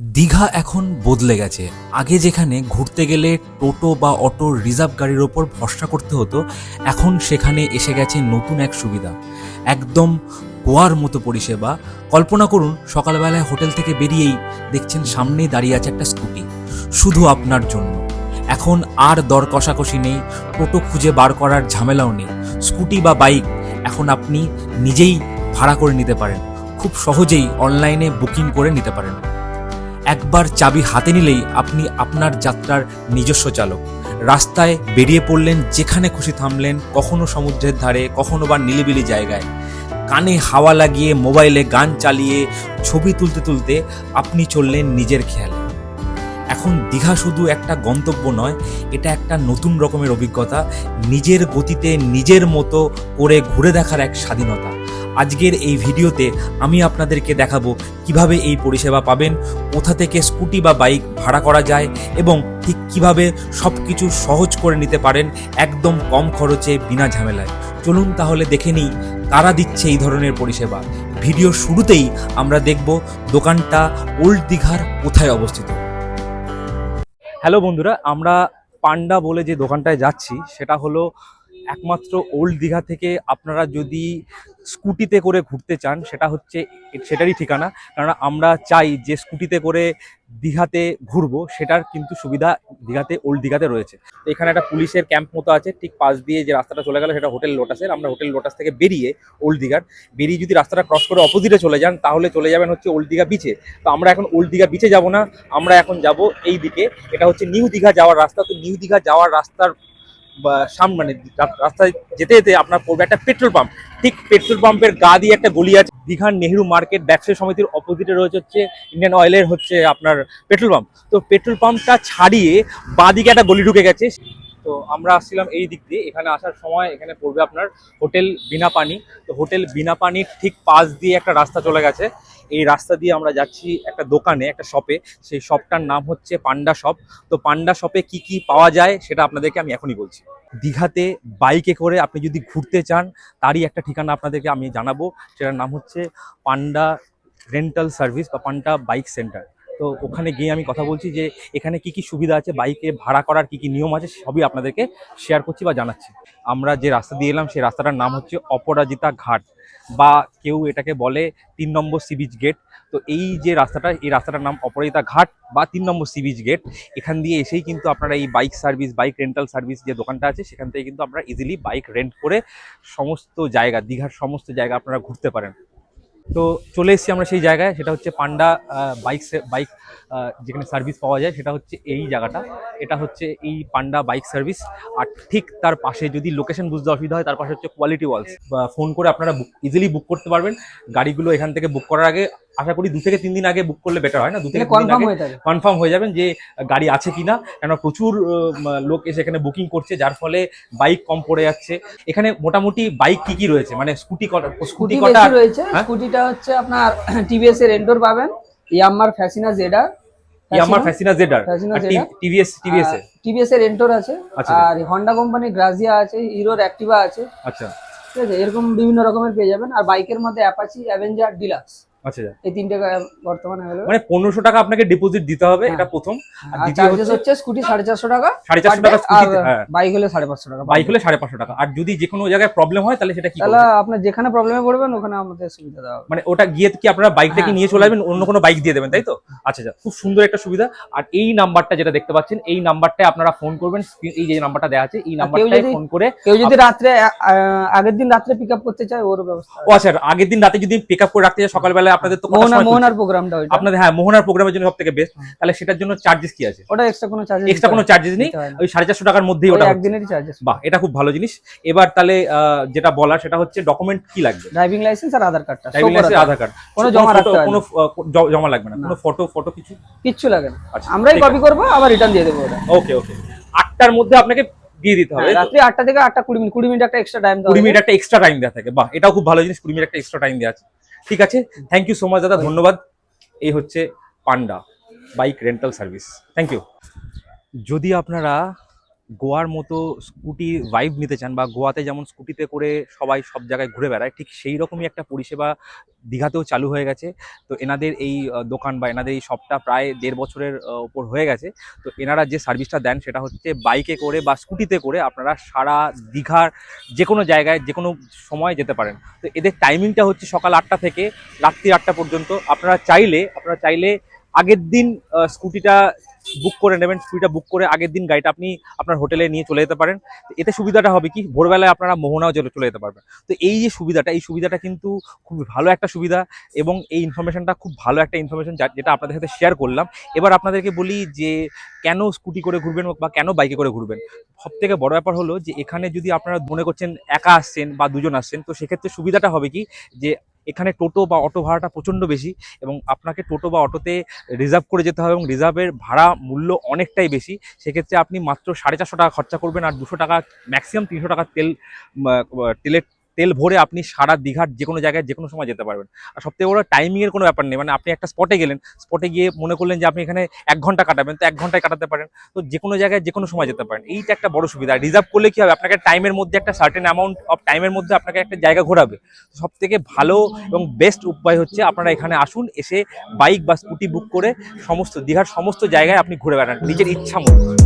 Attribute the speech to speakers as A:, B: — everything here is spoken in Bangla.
A: দীঘা এখন বদলে গেছে। আগে যেখানে ঘুরতে গেলে টোটো বা অটো রিজার্ভ গাড়ির ওপর ভরসা করতে হতো, এখন সেখানে এসে গেছে নতুন এক সুবিধা। একদম গোয়ার মতো পরিষেবা। কল্পনা করুন, সকালবেলায় হোটেল থেকে বেরিয়েই দেখছেন সামনেই দাঁড়িয়ে আছে একটা স্কুটি। শুধু আপনার জন্য। এখন আর দর কষাকষি নেই, টোটো খুঁজে বার করার ঝামেলাও নেই। স্কুটি বা বাইক এখন আপনি নিজেই ভাড়া করে নিতে পারেন। খুব সহজেই অনলাইনে বুকিং করে নিতে পারেন। একবার চাবি হাতে নিলেই আপনি আপনার যাত্রার নিজস্ব চালক। রাস্তায় বেরিয়ে পড়লেন, যেখানে খুশি থামলেন, কখনো সমুদ্রের ধারে, কখনো বা নিলিবিলি জায়গায়। কানে হাওয়া লাগিয়ে, মোবাইলে গান চালিয়ে, ছবি তুলতে তুলতে আপনি চললেন নিজের খেয়ালে। এখন দীঘা শুধু একটা গন্তব্য নয়, এটা একটা নতুন রকমের অভিজ্ঞতা, নিজের গতিতে নিজের মতো করে ঘুরে দেখার এক স্বাধীনতা। আজকের এই ভিডিওতে আমি আপনাদেরকে দেখাবো কীভাবে এই পরিষেবা পাবেন, কোথা থেকে স্কুটি বা বাইক ভাড়া করা যায় এবং ঠিক কীভাবে সব কিছু সহজ করে নিতে পারেন একদম কম খরচে বিনা ঝামেলায়। চলুন তাহলে দেখে নিই কারা দিচ্ছে এই ধরনের পরিষেবা। ভিডিও শুরুতেই আমরা দেখব দোকানটা ওল্ড দীঘার কোথায় অবস্থিত। হ্যালো বন্ধুরা, আমরা পান্ডা বলে যে দোকানটায় যাচ্ছি, সেটা হলো একমাত্র ওল্ড দীঘা থেকে আপনারা যদি স্কুটিতে করে ঘুরতে চান, সেটা হচ্ছে, সেটারই ঠিকানা। কারণ আমরা চাই যে স্কুটিতে করে দীঘাতে ঘুরবো, সেটার কিন্তু সুবিধা দীঘাতে, ওল্ড দীঘাতে রয়েছে। এখানে একটা পুলিশের ক্যাম্প মতো আছে, ঠিক পাশ দিয়ে যে রাস্তাটা চলে গেল, সেটা হোটেল লোটাসের। আমরা হোটেল লোটাস থেকে বেরিয়ে ওল্ড দীঘার, বেরিয়ে যদি রাস্তাটা ক্রস করে অপোজিটে চলে যান, তাহলে চলে যাবেন হচ্ছে ওল্ড দীঘা বিচে তো আমরা এখন ওল্ড দীঘা বিচে যাব না, আমরা এখন যাব এই দিকে এটা হচ্ছে নিউ দীঘা যাওয়ার রাস্তা। তো নিউ দীঘা যাওয়ার রাস্তার সামনে মানে রাস্তায় যেতে যেতে আপনার পড়বে একটা পেট্রোল পাম্প। ঠিক পেট্রোল পাম্পের গা দিয়ে একটা গলি আছে। দীঘার নেহেরু মার্কেট ব্যবসায়ী সমিতির অপোজিটে রয়েছে হচ্ছে ইন্ডিয়ান অয়েলের হচ্ছে আপনার পেট্রোল পাম্প। তো পেট্রোল পাম্পটা ছাড়িয়ে বাদিকে একটা গলি ঢুকে গেছে। তো আমরা আসছিলাম এই দিক দিয়ে। এখানে আসার সময় এখানে পড়বে আপনার হোটেল বিনা পানি তো হোটেল বিনা পানির ঠিক পাশ দিয়ে একটা রাস্তা চলে গেছে। এই রাস্তা দিয়ে আমরা যাচ্ছি একটা দোকানে, একটা শপে সেই শপটার নাম হচ্ছে পান্ডা শপ তো পান্ডা শপে কি কি পাওয়া যায় সেটা আপনাদেরকে আমি এখনই বলছি। দীঘাতে বাইকে করে আপনি যদি ঘুরতে চান, তারই একটা ঠিকানা আপনাদেরকে আমি জানাব। সেটার নাম হচ্ছে পান্ডা রেন্টাল সার্ভিস বা পান্ডা বাইক সেন্টার তো ওখানে গিয়ে আমি কথা বলছি যে এখানে কি কি সুবিধা আছে বাইকে ভাড়া করার কি কি নিয়ম আছে, সবই আপনাদেরকে শেয়ার করছি বা জানাচ্ছি। আমরা যে রাস্তা দিয়ে এলাম, সেই রাস্তাটার নাম হচ্ছে অপরাজিতা ঘাট বা কেউ এটাকে বলে তিন নম্বর সি বিচ গেট। তো এই যে রাস্তাটা, এই রাস্তাটার নাম অপরাজিতা ঘাট বা তিন নম্বর সি বিচ গেট। এখান দিয়ে এসেই কিন্তু আপনারা এই bike service, bike rental service যে দোকানটা আছে, সেখান থেকে কিন্তু আপনারা ইজিলি বাইক রেন্ট করে সমস্ত জায়গা, দীঘার সমস্ত জায়গা আপনারা ঘুরতে পারেন। তো চলে এসেছি আমরা সেই জায়গায়, সেটা হচ্ছে পান্ডা বাইক বাইক যেখানে সার্ভিস পাওয়া যায়, সেটা হচ্ছে এই জায়গাটা। এটা হচ্ছে এই পান্ডা বাইক সার্ভিস আর ঠিক তার পাশে যদি লোকেশন বুঝতে অসুবিধা হয়, তার পাশে হচ্ছে কোয়ালিটি ওয়ালস ফোন করে আপনারা বুক ইজিলি বুক করতে পারবেন। গাড়িগুলো এখান থেকে বুক করার আগে আশা করি দু থেকে তিন দিন আগে বুক করলে বেটার হয় না? দু থেকে
B: কনফার্ম হয়ে থাকে
A: কনফার্ম হয়ে যাবেন যে গাড়ি আছে কিনা। কেন প্রচুর লোক এসে এখানে বুকিং করছে যার ফলে বাইক কম পড়ে যাচ্ছে। এখানে মোটামুটি বাইক কি কি রয়েছে? মানে স্কুটি কটা স্কুটি কটা
B: রয়েছে।
A: হ্যাঁ?
B: স্কুটিটা হচ্ছে আপনার টিভিএস এর এন্ডোর পাবেন। ইয়ামার ফ্যাসিনা জেডার
A: ইয়ামার ফ্যাসিনা জেডার। টিভিএস টিভিএস এর?
B: টিভিএস এর এন্টোর আছে। আর হন্ডা কোম্পানি গ্রাজিয়া আছে হিরোর অ্যাক্টিভা আছে।
A: আচ্ছা।
B: ঠিক আছে? এরকম বিভিন্ন রকমের পেয়ে যাবেন। আর বাইকের মধ্যে অ্যাপাচি অ্যাভেঞ্জার ডিলাক্স
A: আচ্ছা
B: এই তিনটে বর্তমানে available।
A: মানে পনেরোশো টাকা আপনাকে ডিপোজিট দিতে হবে
B: হ্যাঁ।
A: এটা প্রথম আর
B: আর
A: দ্বিতীয় হচ্ছে
B: স্কুটি সাড়ে চারশো টাকা
A: সাড়ে চারশো টাকা
B: আর
A: হ্যাঁ।
B: বাইক হলে সাড়ে পাঁচশো টাকা
A: বাইক হলে সাড়ে পাঁচশো টাকা। আর যদি যে কোনো জায়গায় প্রবলেম হয় তাহলে সেটা কি
B: তাহলে আপনার যেখানে প্রবলেমে পড়বেন ওখানে আমাদের সুবিধা দেওয়া
A: মানে ওটা গিয়ে কি আপনারা বাইকটা কি
B: হ্যাঁ।
A: নিয়ে চলে আসবেন অন্য কোনো বাইক দিয়ে দেবেন তাই তো? আচ্ছা আচ্ছা খুব সুন্দর একটা সুবিধা। আর এই নাম্বারটা যেটা দেখতে পাচ্ছেন এই নাম্বারটায় আপনারা ফোন করবেন এই যে নাম্বারটা দেওয়া আছে এই নাম্বারটায় ফোন করে
B: কেউ যদি রাত্রে আগের দিন রাত্রে পিক আপ করতে চায় ওর ব্যবস্থা
A: ও আচ্ছা আগের দিন রাতে যদি পিক আপ করে রাখতে চাই সকালবেলায় আপনাদের তো
B: মোহনার প্রোগ্রামটা
A: আপনাদের হ্যাঁ মোহনার প্রোগ্রামের জন্য সব থেকে বেস্ট তাহলে সেটার জন্য চার্জেস কি আছে?
B: ওটা এক্সট্রা কোনো চার্জেস
A: এক্সট্রা কোনো চার্জেস নেই? ওই সাড়ে চারশো টাকার মধ্যেই ওটা
B: একদিনেরই চার্জেস
A: বাহ এটা খুব ভালো জিনিস। এবার তাহলে যেটা বলার সেটা হচ্ছে ডকুমেন্ট কি লাগবে?
B: ড্রাইভিং লাইসেন্স আর আধার কার্ডটা
A: ড্রাইভিং লাইসেন্স আধার কার্ড
B: কোনো জমা রাখতে
A: কোনো জমা লাগবে না। কোনো ফটো ফটো কিছু?
B: কিচ্ছু লাগে না।
A: আচ্ছা
B: আমরাই কপি করব আবার রিটার্ন দিয়ে দেবো ওটা।
A: ওকে ওকে আটটার মধ্যে আপনাকে দিয়ে দিতে হবে।
B: হ্যাঁ, রাত্রি আটটা থেকে আটটা কুড়ি মিনিট কুড়ি মিনিট একটা এক্সট্রা টাইম
A: কুড়ি মিনিট একটা এক্সট্রা টাইম দেওয়া থাকে। বাহ এটাও খুব ভালো জিনিস। কুড়ি মিনিট একটা এক্সট্রা টাইম দেওয়া আছে। ঠিক আছে? থ্যাংক ইউ সো মাচ দাদা। ধন্যবাদ। এই হচ্ছে Panda bike rental service. Thank you যদি আপনারা গোয়ার মতো স্কুটি ভাইব নিতে চান বা গোয়াতে যেমন স্কুটিতে করে সবাই সব জায়গায় ঘুরে বেড়ায়, ঠিক সেই রকমই একটা পরিষেবা দীঘাতেও চালু হয়ে গেছে। তো এনাদের এই দোকান বা এনাদের এই শপটা প্রায় দেড় বছরের ওপর হয়ে গেছে। তো এনারা যে সার্ভিসটা দেন সেটা হচ্ছে বাইকে করে বা স্কুটিতে করে আপনারা সারা দীঘার যে কোনো জায়গায় যে কোনো সময় যেতে পারেন। তো এদের টাইমিংটা হচ্ছে সকাল আটটা থেকে রাত্রি আটটা পর্যন্ত। আপনারা চাইলে আপনারা চাইলে আগের দিন স্কুটিটা বুক করে নেবেন, স্কুটিটা বুক করে আগের দিন গাড়িটা আপনি আপনার হোটেলে নিয়ে চলে যেতে পারেন। এতে সুবিধাটা হবে কি? ভোরবেলায় আপনারা মোহনাও চলে চলে যেতে পারবেন। তো এই যে সুবিধাটা, এই সুবিধাটা কিন্তু খুব ভালো একটা সুবিধা এবং এই ইনফরমেশনটা খুব ভালো একটা ইনফরমেশন যেটা আপনাদের সাথে শেয়ার করলাম। এবার আপনাদেরকে বলি যে, কেন স্কুটি করে ঘুরবেন বা কেন বাইকে করে ঘুরবেন? সব থেকে বড় ব্যাপার হলো যে, এখানে যদি আপনারা মনে করছেন একা আসছেন বা দুজন আসছেন, তো সেক্ষেত্রে সুবিধাটা হবে কি? যে এখানে টোটো বা অটো ভাড়াটা প্রচণ্ড বেশি এবং আপনাকে টোটো বা অটোতে রিজার্ভ করে যেতে হবে এবং রিজার্ভের ভাড়া মূল্য অনেকটাই বেশি। সেক্ষেত্রে আপনি মাত্র সাড়ে চারশো টাকা খরচা করবেন আর দুশো টাকা ম্যাক্সিমাম তিনশো টাকা তেল তেলের তেল ভরে আপনি সারা দীঘার যে কোনো জায়গায় যে কোনো সময় যেতে পারবেন। আর সবথেকে বড় টাইমিংয়ের কোনো ব্যাপার নেই। মানে আপনি একটা স্পটে গেলেন স্পটে গিয়ে মনে করলেন যে আপনি এখানে এক ঘণ্টা কাটাবেন, তো এক ঘন্টায় কাটাতে পারেন। তো যে কোনো জায়গায় যে কোনো সময় যেতে পারেন। এইটা একটা বড় সুবিধা। রিজার্ভ করলে কি হবে? আপনাকে টাইমের মধ্যে একটা সার্টেন অ্যামাউন্ট অফ টাইমের মধ্যে আপনাকে একটা জায়গা ঘোরাবে। সব থেকে ভালো এবং বেস্ট উপায় হচ্ছে আপনারা এখানে আসুন, এসে বাইক বা স্কুটি বুক করে সমস্ত দীঘার সমস্ত জায়গায় আপনি ঘুরে বেড়ান। নিজের ইচ্ছা মতো।